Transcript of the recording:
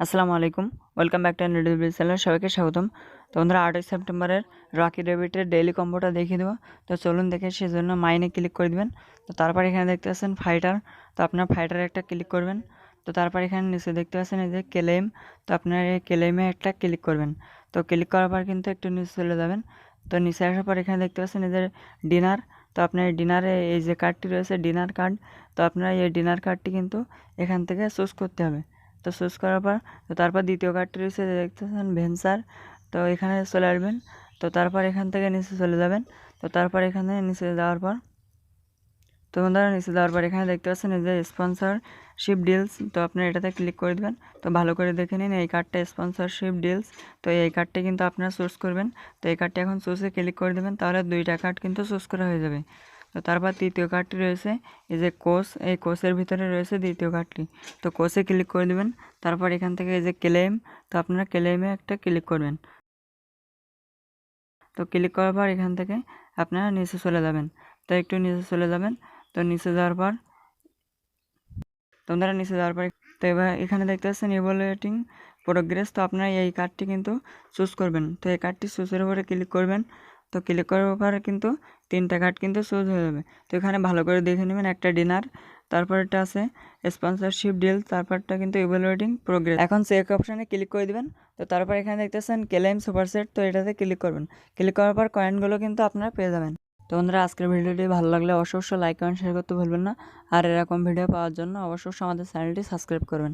আসসালামু আলাইকুম। Welcome back to নিউডিবল চ্যানেল। সবাইকে স্বাগতম। তো বন্ধুরা, আটই সেপ্টেম্বরের রকি ডেবিটের ডেইলি কম্বোটা দেখিয়ে দেবো। তো চলুন দেখে সেজন্য মাইনে ক্লিক করে দিবেন। তো তারপর এখানে দেখতে পাচ্ছেন ফাইটার। তো আপনার ফাইটারে একটা ক্লিক করবেন। তো তারপর এখানে নিচে দেখতে পাচ্ছেন এই যে ক্লেম। তো আপনার এই ক্লেমে একটা ক্লিক করবেন। তো ক্লিক করার পর কিন্তু একটু নিচে চলে যাবেন। তো নিচে আসার পর এখানে দেখতে পাচ্ছেন যে ডিনার। তো আপনার ডিনারে এই যে কার্ডটি রয়েছে ডিনার কার্ড। তো আপনার এই ডিনার কার্ডটি কিন্তু এখান থেকে চুজ করতে হবে। তো চুজ করার পর, তো তারপর দ্বিতীয় কার্ডটি রয়েছে দেখতেছেন ভেঞ্চার তো এখানে চলে আসবেন, তো তারপর এখান থেকে নিচে চলে যাবেন, তো তারপর এখানে নিচে যাওয়ার পর, তো বন্ধুরা নিচে যাওয়ার পর এখানে দেখতে পাচ্ছেন যে স্পন্সরশিপ ডিলস তো আপনি এটাতে ক্লিক করে দেবেন, তো ভালো করে দেখে নিন এই কার্ডটা স্পন্সরশিপ ডিলস তো এই কার্ডটি কিন্তু আপনারা চুজ করবেন, তো এই কার্ডটি এখন চুজে ক্লিক করে দেবেন, তাহলে দুইটা কার্ড কিন্তু চুজ করা হয়ে যাবে। তো তারপর তৃতীয় কার্ডটি রয়েছে। এই যে কোষ, এই কোষের ভিতরে রয়েছে দ্বিতীয় কার্ডটি। তো কোষে ক্লিক করে দেবেন। তারপর এখান থেকে এই যে ক্লেম, তো আপনারা ক্লেমে একটা ক্লিক করবেন। তো ক্লিক করার পর এখান থেকে আপনারা নিচে চলে যাবেন। তো একটু নিচে চলে যাবেন। তো নিচে যাওয়ার পর তোমরা নিচে যাওয়ার পর তো এবার এখানে দেখতে পাচ্ছেন ইভ্যালুয়েটিং প্রোগ্রেস তো আপনারা এই কার্ডটি কিন্তু চুজ করবেন। তো এই কার্ডটি চুজের উপরে ক্লিক করবেন। তো ক্লিক করার পরে কিন্তু তিনটা ঘাট কিন্তু চুজ হয়ে যাবে। তো এখানে ভালো করে দেখে নেবেন একটা ডিনার তারপরটা আছে স্পন্সরশিপ ডিল তারপরটা কিন্তু ইভ্যালুয়েটিং প্রোগ্রেস এখন চেক অপশানে ক্লিক করে দিবেন, তো তারপর এখানে দেখতেছেন ক্লেম সুপার সেট তো এটাতে ক্লিক করবেন। ক্লিক করার পর কয়েনগুলো কিন্তু আপনারা পেয়ে যাবেন। তো বন্ধুরা, আজকের ভিডিওটি ভালো লাগলে অবশ্যই লাইক কমেন্ট শেয়ার করতে ভুলবেন না। আর এরকম ভিডিও পাওয়ার জন্য অবশ্যই আমাদের চ্যানেলটি সাবস্ক্রাইব করবেন।